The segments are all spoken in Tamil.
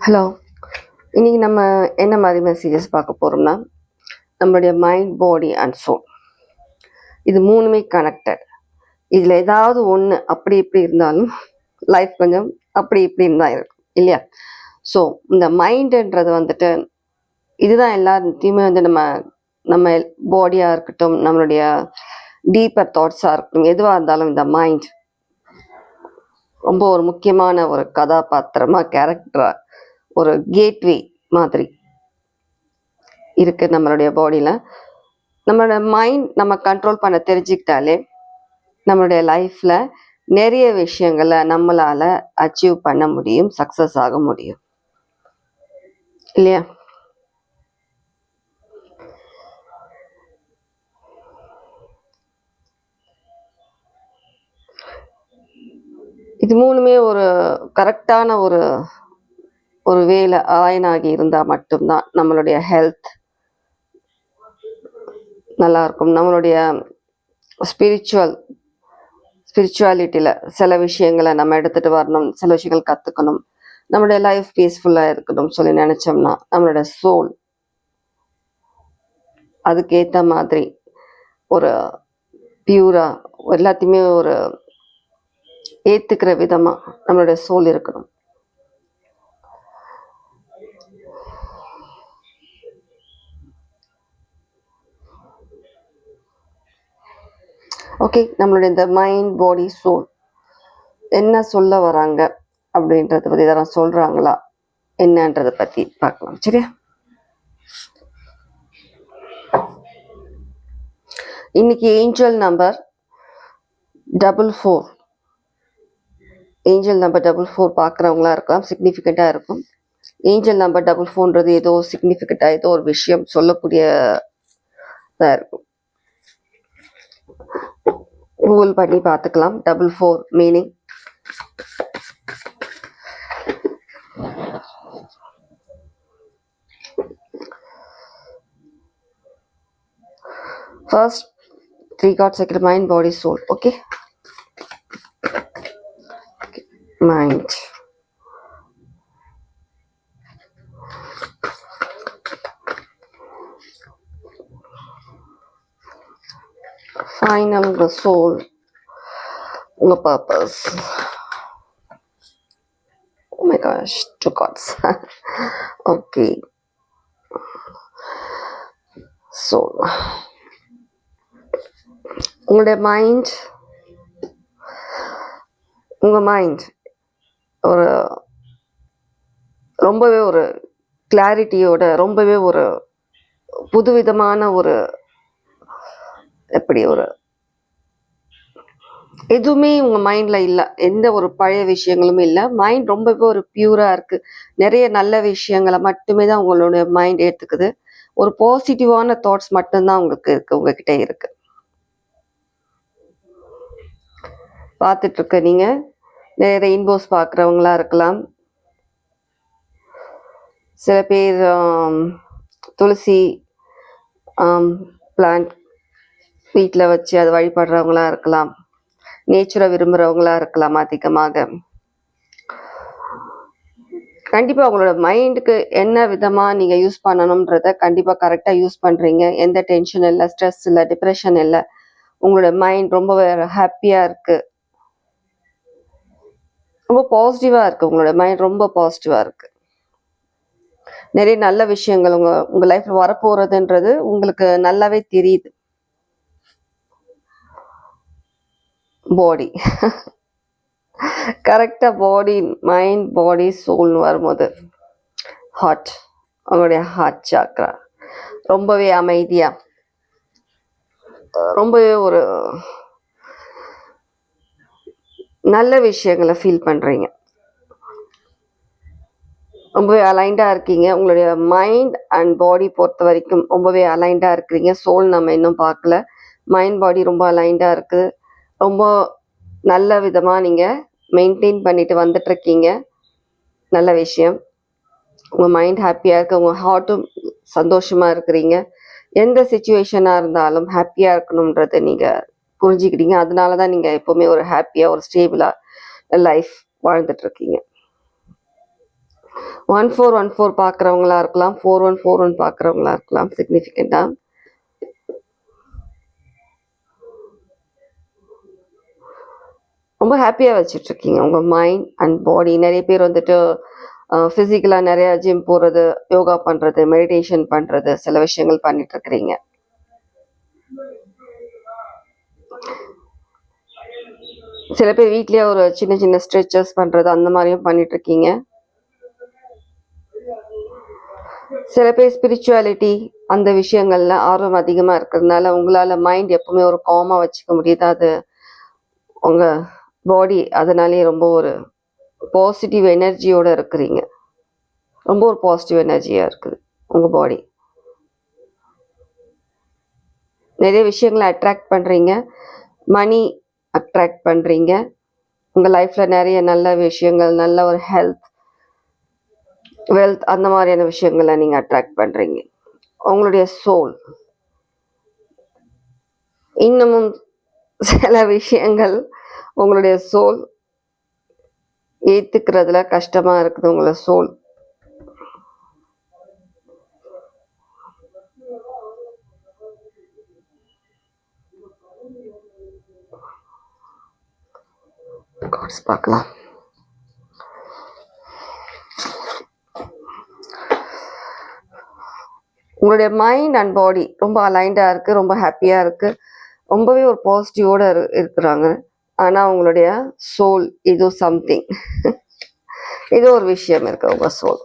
ஹலோ. இன்னைக்கு நம்ம என்ன மாதிரி மெசேஜஸ் பார்க்க போகிறோம்னா நம்மளுடைய மைண்ட் பாடி அண்ட் சோல் இது மூணுமே கனெக்டட் இதில் ஏதாவது ஒன்று அப்படி இப்படி இருந்தாலும் லைஃப் கொஞ்சம் அப்படி இப்படின்னு தான் இருக்கும் இல்லையா? ஸோ இந்த மைண்டுன்றது வந்துட்டு இதுதான் எல்லாத்தையுமே வந்து நம்ம நம்ம பாடியாக இருக்கட்டும் நம்மளுடைய டீப்பர் தாட்ஸாக இருக்கட்டும் எதுவாக இருந்தாலும் இந்த மைண்ட் ரொம்ப ஒரு முக்கியமான ஒரு கதாபாத்திரமா கேரக்டரா ஒரு கேட்வே மாதிரி இருக்கு நம்மளுடைய பாடியில் நம்மளோட மைண்ட் நம்ம கண்ட்ரோல் பண்ண தெரிஞ்சுக்கிட்டாலே நம்மளுடைய லைஃப்பில் நிறைய விஷயங்களை நம்மளால் அச்சீவ் பண்ண முடியும் சக்ஸஸ் ஆக முடியும். இல்லையா? இது மூணுமே ஒரு கரெக்டான ஒரு ஒரு வேலை ஆயனாகி இருந்தால் மட்டும்தான் நம்மளுடைய ஹெல்த் நல்லா இருக்கும் நம்மளுடைய ஸ்பிரிச்சுவல் ஸ்பிரிச்சுவாலிட்டியில் சில விஷயங்களை நம்ம எடுத்துகிட்டு வரணும் சில விஷயங்கள் கற்றுக்கணும் நம்மளுடைய லைஃப் பீஸ்ஃபுல்லாக இருக்கணும் சொல்லி நினச்சோம்னா நம்மளுடைய சோல் அதுக்கேற்ற மாதிரி ஒரு பியூராக எல்லாத்தையுமே ஒரு ஏற்றுக்கிற விதமாக நம்மளுடைய சோல் இருக்கணும். ஓகே நம்மளுடைய இந்த மைண்ட் பாடி சோல் என்ன சொல்ல வராங்க அப்படின்றத பற்றி இதெல்லாம் சொல்கிறாங்களா என்னன்றத பற்றி பார்க்கலாம் சரியா? இன்னைக்கு angel number double four angel number double four பார்க்குறவங்களா இருக்கலாம் சிக்னிஃபிகண்ட்டாக இருக்கும். ஏஞ்சல் நம்பர் டபுள் ஃபோர்ன்றது ஏதோ சிக்னிஃபிகண்ட்டாக ஏதோ ஒரு விஷயம் சொல்லக்கூடிய இதாக இருக்கும். கூகுள் பண்ணி பார்த்துக்கலாம் double four meaning first three card second mind body soul okay mind. Final the soul. The purpose. Oh my gosh, two cards. okay. Soul. உங்களுடைய மைண்ட் உங்கள் மைண்ட் ஒரு ரொம்பவே ஒரு கிளாரிட்டியோட ரொம்பவே ஒரு புதுவிதமான ஒரு எப்படி ஒரு எதுவுமே உங்க மைண்ட்ல இல்லை. எந்த ஒரு பழைய விஷயங்களும் இல்லை. மைண்ட் ரொம்பவே ஒரு பியூரா இருக்கு. நிறைய நல்ல விஷயங்களை மட்டுமே தான் உங்களுடைய மைண்ட் ஏத்துக்குது. ஒரு பாசிட்டிவான தாட்ஸ் மட்டும்தான் உங்களுக்கு இருக்கு உங்ககிட்ட இருக்கு. பார்த்துட்டு இருக்க நீங்க. ரெயின்போஸ் பார்க்குறவங்களா இருக்கலாம். சில பேர் துளசி பிளான்ட் வீட்டில் வச்சு அதை வழிபடுறவங்களா இருக்கலாம். நேச்சுரை விரும்புகிறவங்களா இருக்கலாம் அதிகமாக. கண்டிப்பாக உங்களோட மைண்டுக்கு என்ன விதமாக நீங்கள் யூஸ் பண்ணணுன்றத கண்டிப்பாக கரெக்டாக யூஸ் பண்ணுறீங்க எந்த டென்ஷன் இல்லை ஸ்ட்ரெஸ் இல்லை டிப்ரெஷன் இல்லை. உங்களோட மைண்ட் ரொம்ப ஹாப்பியாக இருக்குது ரொம்ப பாசிட்டிவாக இருக்கு உங்களோட மைண்ட் ரொம்ப பாசிட்டிவாக இருக்கு. நிறைய நல்ல விஷயங்கள் உங்க உங்க லைஃப்ல வரப்போறதுன்றது உங்களுக்கு நல்லாவே தெரியுது. பாடி கரெக்டா பாடி மைண்ட் பாடி சோல்னு வரும்போது ஹார்ட் உங்களுடைய ஹார்ட் சாக்ரா ரொம்பவே அமைதியா. ரொம்பவே ஒரு நல்ல விஷயங்களை ஃபீல் பண்ணுறீங்க ரொம்பவே அலைண்டாக இருக்கீங்க. உங்களுடைய மைண்ட் அண்ட் பாடி பொறுத்த வரைக்கும் ரொம்பவே அலைண்டாக இருக்கிறீங்க. சோல் நம்ம இன்னும் பார்க்கல. மைண்ட் பாடி ரொம்ப அலைண்டாக இருக்குது ரொம்ப நல்ல விதமாக நீங்கள் மெயின்டைன் பண்ணிட்டு வந்துட்ருக்கீங்க நல்ல விஷயம். உங்கள் மைண்ட் ஹாப்பியாக இருக்கு. உங்கள் ஹார்ட்டும் சந்தோஷமாக இருக்கிறீங்க. எந்த சுச்சுவேஷனாக இருந்தாலும் ஹாப்பியாக இருக்கணுன்றதை நீங்கள் புரிஞ்சுக்கிட்டீங்க. அதனால தான் நீங்கள் எப்போவுமே ஒரு ஹாப்பியாக ஒரு ஸ்டேபிளாக லைஃப் வாழ்ந்துட்டு இருக்கீங்க ஒன் ஃபோர் ஒன் ஃபோர் பார்க்குறவங்களா இருக்கலாம். ஃபோர் ஒன் ஃபோர் ஒன் பார்க்குறவங்களா இருக்கலாம். சிக்னிஃபிகண்ட்டாக ரொம்ப ஹாப்பியாக வச்சுட்ருக்கீங்க உங்கள் மைண்ட் அண்ட் பாடி நிறைய பேர் வந்துட்டு ஃபிசிக்கலாக நிறையா ஜிம் போகிறது யோகா பண்ணுறது மெடிடேஷன் பண்ணுறது சில விஷயங்கள் பண்ணிட்டுருக்கிறீங்க. சில பேர் வீட்லயே ஒரு சின்ன சின்ன ஸ்ட்ரெச்சஸ் பண்ணுறது அந்த மாதிரியும் பண்ணிட்டு இருக்கீங்க சில பேர் ஸ்பிரிச்சுவாலிட்டி அந்த விஷயங்கள்ல ஆர்வம் அதிகமாக இருக்கிறதுனால உங்களால் மைண்ட் எப்பவுமே ஒரு காமாக வச்சுக்க முடியுது. அது உங்கள் பாடி அதனாலேயே ரொம்ப ஒரு பாசிட்டிவ் எனர்ஜியோட இருக்கிறீங்க. ரொம்ப ஒரு பாசிட்டிவ் எனர்ஜியாக இருக்குது உங்கள் பாடி நிறைய விஷயங்களை அட்ராக்ட் பண்ணுறீங்க மணி அட்ராக்ட் பண்ணுறீங்க உங்கள் லைஃப்பில் நிறைய நல்ல விஷயங்கள் நல்ல ஒரு ஹெல்த் வெல்த் அந்த மாதிரியான விஷயங்களை நீங்கள் அட்ராக்ட் பண்ணுறீங்க உங்களுடைய சோல் இன்னமும் சில விஷயங்கள் உங்களுடைய சோல் ஏற்றுக்கிறதுல கஷ்டமாக இருக்குது. உங்களோட சோல் cards பார்க்கலாம் உங்களுடைய மைண்ட் அண்ட் பாடி ரொம்ப அலைண்டாக இருக்குது ரொம்ப ஹாப்பியாக இருக்குது ரொம்பவே ஒரு பாசிட்டிவோட இரு இருக்கிறாங்க. ஆனால் உங்களுடைய சோல் ஏதோ சம்திங் ஏதோ ஒரு விஷயம் இருக்கு உங்கள் சோல்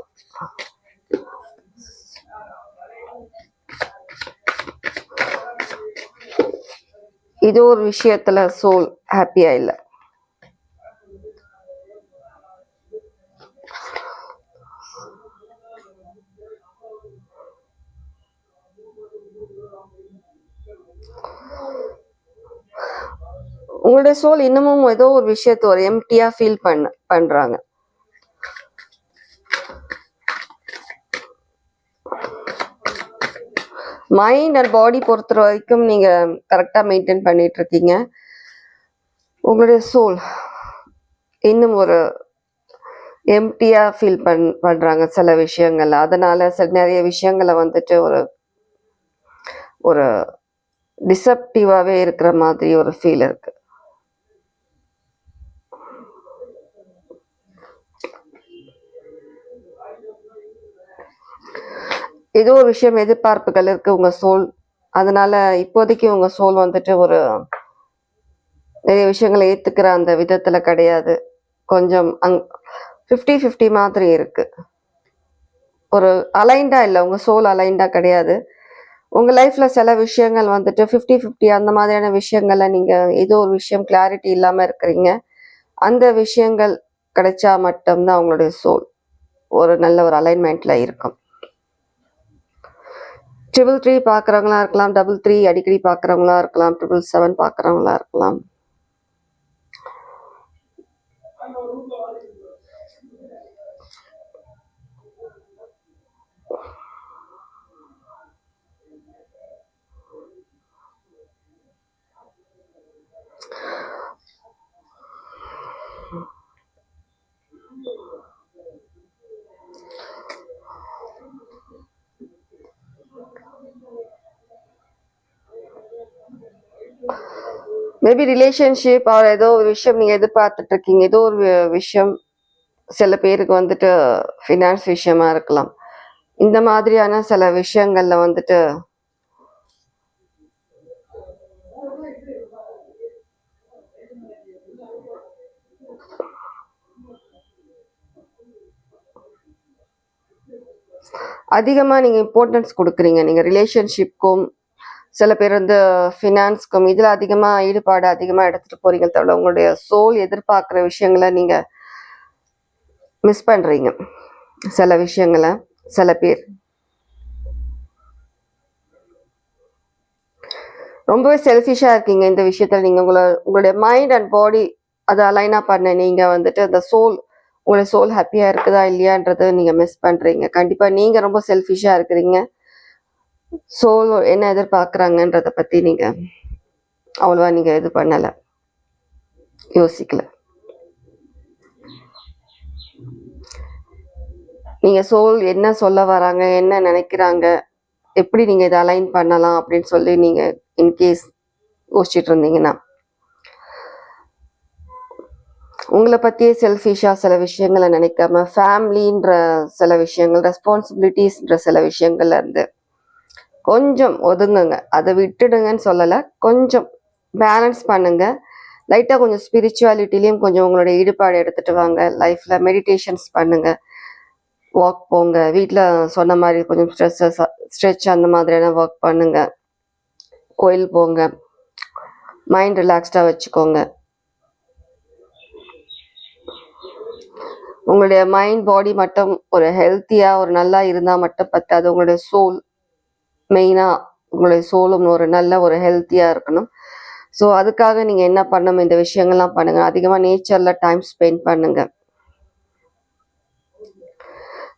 இது ஒரு விஷயத்துல சோல் ஹாப்பியா இல்லை. உங்களுடைய சோல் இன்னமும் ஏதோ ஒரு விஷயத்த ஒரு எம்டியா ஃபீல் பண்ண பண்றாங்க. மைண்ட் அண்ட் பாடி பொறுத்த வரைக்கும் நீங்க கரெக்டா மெயின்டைன் பண்ணிட்டு இருக்கீங்க. உங்களுடைய சோல் இன்னும் ஒரு எம்டியா ஃபீல் பண் பண்றாங்க சில விஷயங்கள் அதனால சில நிறைய விஷயங்களை வந்துட்டு ஒரு ஒரு டிசப்டிவாகவே இருக்கிற மாதிரி ஒரு ஃபீல் இருக்கு. ஏதோ ஒரு விஷயம் எதிர்பார்ப்புகள் இருக்கு உங்க சோல். அதனால இப்போதைக்கு உங்க சோல் வந்துட்டு ஒரு நிறைய விஷயங்களை ஏத்துக்கிற அந்த விதத்துல கிடையாது. கொஞ்சம் அங் ஃபிஃப்டி ஃபிஃப்டி மாதிரி இருக்கு. ஒரு அலைண்டா இல்லை உங்க சோல் அலைண்டா கிடையாது. உங்க லைஃப்ல சில விஷயங்கள் வந்துட்டு ஃபிஃப்டி ஃபிஃப்டி அந்த மாதிரியான விஷயங்கள்ல நீங்க ஏதோ ஒரு விஷயம் கிளாரிட்டி இல்லாம இருக்கிறீங்க. அந்த விஷயங்கள் கிடைச்சா மட்டும்தான் அவங்களுடைய சோல் ஒரு நல்ல ஒரு அலைன்மெண்ட்ல இருக்கும். ட்ரிபிள் த்ரீ பார்க்குறவங்களா இருக்கலாம் டபுள் த்ரீ அடிக்கடி பார்க்குறவங்களா இருக்கலாம் ட்ரிபிள் செவன் பார்க்குறவங்களா இருக்கலாம். மேபி ரிலேஷன்ஷிப் ஆர் ஏதோ ஒரு விஷயம் நீங்க எதிர்பார்த்துட்டு இருக்கீங்க ஏதோ ஒரு விஷயம் சில பேருக்கு வந்துட்டு ஃபினான்ஸ் விஷயமா இருக்கலாம். இந்த மாதிரியான சில விஷயங்கள்ல வந்துட்டு அதிகமா நீங்க இம்பார்ட்டன்ஸ் கொடுக்குறீங்க. நீங்க ரிலேஷன்ஷிப்க்கும் சில பேர் வந்து ஃபினான்ஸ்க்கும் இதில் அதிகமாக ஈடுபாடு அதிகமாக எடுத்துகிட்டு போகிறீங்க தவிர உங்களுடைய சோல் எதிர்பார்க்குற விஷயங்களை நீங்கள் மிஸ் பண்ணுறீங்க சில விஷயங்களை சில பேர். ரொம்பவே செல்ஃபிஷாக இருக்கீங்க இந்த விஷயத்தில். நீங்கள் உங்களை உங்களுடைய மைண்ட் அண்ட் பாடி அதை அலைனாக பண்ண நீங்கள் வந்துட்டு அந்த சோல் உங்களுடைய சோல் ஹாப்பியாக இருக்குதா இல்லையான்றதை நீங்கள் மிஸ் பண்ணுறீங்க கண்டிப்பாக நீங்கள் ரொம்ப செல்ஃபிஷாக இருக்கிறீங்க. சோல் என்ன எதிர்பார்க்குறாங்கன்றத பற்றி நீங்கள் அவ்வளவா நீங்கள் இது பண்ணலை. யோசிக்கல. நீங்கள் சோல் என்ன சொல்ல வராங்க என்ன நினைக்கிறாங்க எப்படி நீங்கள் இதை அலைன் பண்ணலாம் அப்படின்னு சொல்லி நீங்கள் இன்கேஸ் யோசிச்சுட்டு இருந்தீங்கன்னா உங்களை பற்றியே செல்ஃபிஷாக சில விஷயங்களை நினைக்காம ஃபேமிலின்ற சில விஷயங்கள் ரெஸ்பான்சிபிலிட்டிஸ்ன்ற சில விஷயங்கள்ல இருந்து கொஞ்சம் ஒதுங்குங்க. அதை விட்டுடுங்கன்னு சொல்லலை. கொஞ்சம் பேலன்ஸ் பண்ணுங்க. லைட்டாக கொஞ்சம் ஸ்பிரிச்சுவாலிட்டிலையும் கொஞ்சம் உங்களோட ஈடுபாடு எடுத்துட்டு வாங்க. லைஃப்பில் மெடிடேஷன்ஸ் பண்ணுங்க. வாக் போங்க. வீட்டில் சொன்ன மாதிரி கொஞ்சம் ஸ்ட்ரெஸ்ஸஸ் ஸ்ட்ரெச் அந்த மாதிரியான ஒர்க் பண்ணுங்க. கோயில் போங்க. மைண்ட் ரிலாக்ஸ்டாக வச்சுக்கோங்க. உங்களுடைய மைண்ட் பாடி மட்டும் ஒரு ஹெல்த்தியாக ஒரு நல்லா இருந்தால் மட்டும் பத்தாது. உங்களுடைய சோல் மெயினாக உங்களுடைய சோலும் ஒரு நல்ல ஒரு ஹெல்த்தியாக இருக்கணும். ஸோ அதுக்காக நீங்கள் என்ன பண்ணணும்? இந்த விஷயங்கள்லாம் பண்ணுங்கள் அதிகமாக நேச்சரில் டைம் ஸ்பெண்ட் பண்ணுங்கள்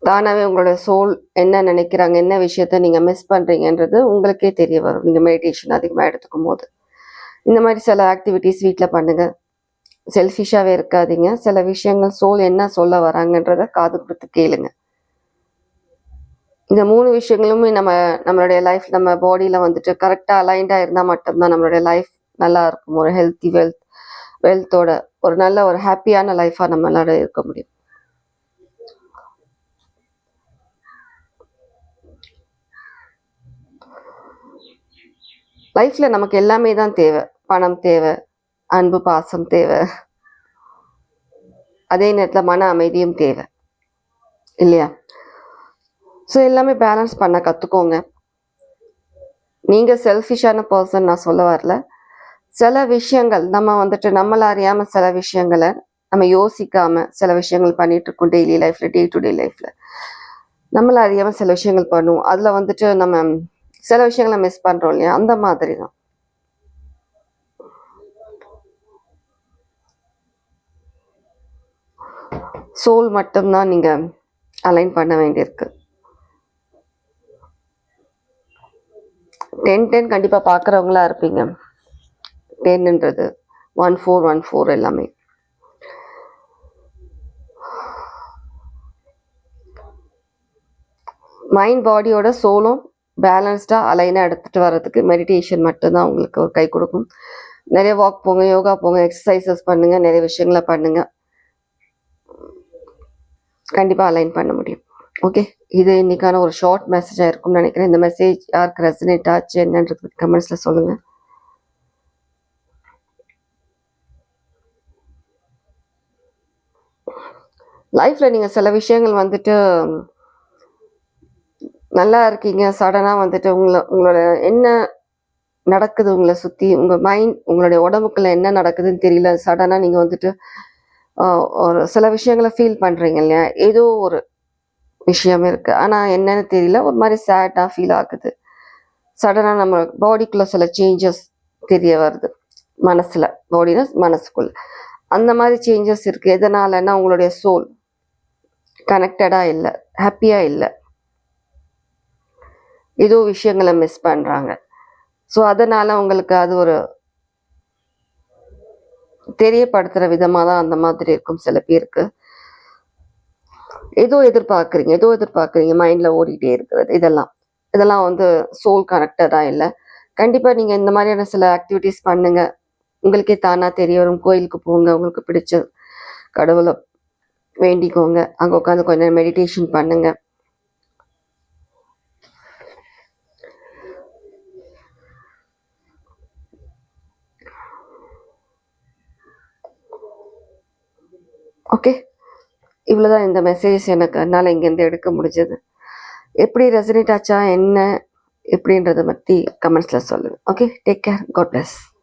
தானாகவே உங்களோட சோல் என்ன நினைக்கிறாங்க என்ன விஷயத்த நீங்கள் மிஸ் பண்ணுறீங்கன்றது உங்களுக்கே தெரிய வரும். நீங்கள் மெடிடேஷன் அதிகமாக எடுத்துக்கும் போது. இந்த மாதிரி சில ஆக்டிவிட்டீஸ் வீட்டில் பண்ணுங்கள் செல்ஃபிஷாகவே இருக்காதீங்க. சில விஷயங்கள் சோல் என்ன சொல்ல வராங்கன்றத காது கொடுத்து கேளுங்க. இந்த மூணு விஷயங்களுமே நம்ம நம்மளுடைய லைஃப் நம்ம பாடியில் வந்துட்டு கரெக்டாக அலைன்டாக இருந்தால் மட்டும்தான் நம்மளுடைய லைஃப் நல்லா இருக்கும். ஒரு ஹெல்த்தி வெல்த் வெல்த்தோட ஒரு நல்ல ஒரு ஹாப்பியான லைஃபாக நம்மளால இருக்க முடியும். லைஃப்பில் நமக்கு எல்லாமே தான் தேவை. பணம் தேவை அன்பு பாசம் தேவை. அதே நேரத்தில் மன அமைதியும் தேவை. இல்லையா? ஸோ எல்லாமே பேலன்ஸ் பண்ண கற்றுக்கோங்க நீங்கள் செல்ஃபிஷான பர்சன் நான் சொல்ல வரல. சில விஷயங்கள் நம்ம வந்துட்டு நம்மள அறியாமல் சில விஷயங்களை நம்ம யோசிக்காம சில விஷயங்கள் பண்ணிட்டு இருக்கோம் டெய்லி லைஃப்ல டே டு டே லைஃப்ல நம்மள அறியாமல் சில விஷயங்கள் பண்ணுவோம். அதில் வந்துட்டு நம்ம சில விஷயங்களை மிஸ் பண்ணுறோம் இல்லையா? அந்த மாதிரி தான். சோல் மட்டும்தான் நீங்கள் அலைன் பண்ண வேண்டியிருக்கு. டென் டென் கண்டிப்பாக பார்க்குறவங்களா இருப்பீங்க. டென்ன்றது ஒன் ஃபோர் ஒன் ஃபோர் எல்லாமே. மைண்ட் பாடியோட சோலும் பேலன்ஸ்டாக அலைனாக எடுத்துகிட்டு வர்றதுக்கு மெடிடேஷன் மட்டும்தான் உங்களுக்கு ஒரு கை கொடுக்கும். நிறைய வாக் போங்க யோகா போங்க எக்ஸசைசஸ் பண்ணுங்கள் நிறைய விஷயங்களை பண்ணுங்கள் கண்டிப்பாக அலைன் பண்ண முடியும். ஓகே இது இன்னைக்கான ஒரு ஷார்ட் மெசேஜாக இருக்கும்னு நினைக்கிறேன். இந்த மெசேஜ் யாருக்கு ரெசனேட் ஆச்சு என்னன்றது கமெண்ட்ஸில் சொல்லுங்கள் லைஃப்பில் நீங்கள் சில விஷயங்கள் வந்துட்டு நல்லா இருக்கீங்க. சடனாக வந்துட்டு உங்களை உங்களோட என்ன நடக்குது உங்களை சுற்றி உங்கள் மைண்ட் உங்களுடைய உடம்புக்குள்ள என்ன நடக்குதுன்னு தெரியல. சடனாக நீங்கள் வந்துட்டு ஒரு சில விஷயங்களை ஃபீல் பண்ணுறீங்க இல்லையா? ஏதோ ஒரு விஷயம் இருக்குது ஆனால் என்னன்னு தெரியல. ஒரு மாதிரி சேட்டாக ஃபீல் ஆகுது. சடனாக நம்ம பாடிக்குள்ளே சில சேஞ்சஸ் தெரிய வருது. மனசில். பாடினா மனசுக்குள்ளே. அந்த மாதிரி சேஞ்சஸ் இருக்குது எதனாலன்னா உங்களுடைய சோல் கனெக்டடாக இல்லை. ஹாப்பியாக இல்லை. ஏதோ விஷயங்களை மிஸ் பண்ணுறாங்க ஸோ அதனால் உங்களுக்கு அது ஒரு தெரியப்படுத்துகிற விதமாக தான் அந்த மாதிரி இருக்கும் சில பேருக்கு. ஏதோ எதிர்பார்க்குறீங்க ஏதோ எதிர்பார்க்குறீங்க மைண்டில் ஓடிட்டே இருக்கிறது இதெல்லாம். இதெல்லாம் வந்து சோல் கனெக்டடாக இல்லை. கண்டிப்பாக நீங்கள் இந்த மாதிரியான சில ஆக்டிவிட்டீஸ் பண்ணுங்கள் உங்களுக்கே தானாக தெரிய வரும். கோயிலுக்கு போங்க உங்களுக்கு பிடிச்ச கடவுளை வேண்டிக்கோங்க. அங்கே உட்காந்து கொஞ்ச நேரம் மெடிடேஷன் பண்ணுங்கள் ஓகே இவ்வளோதான் இந்த மெசேஜ் எனக்கு என்னால் இங்கேருந்து எடுக்க முடிஞ்சது. எப்படி ரெசனேட் ஆச்சா என்ன எப்படின்றத பற்றி கமெண்ட்ஸில் சொல்லுங்கள் okay take care God bless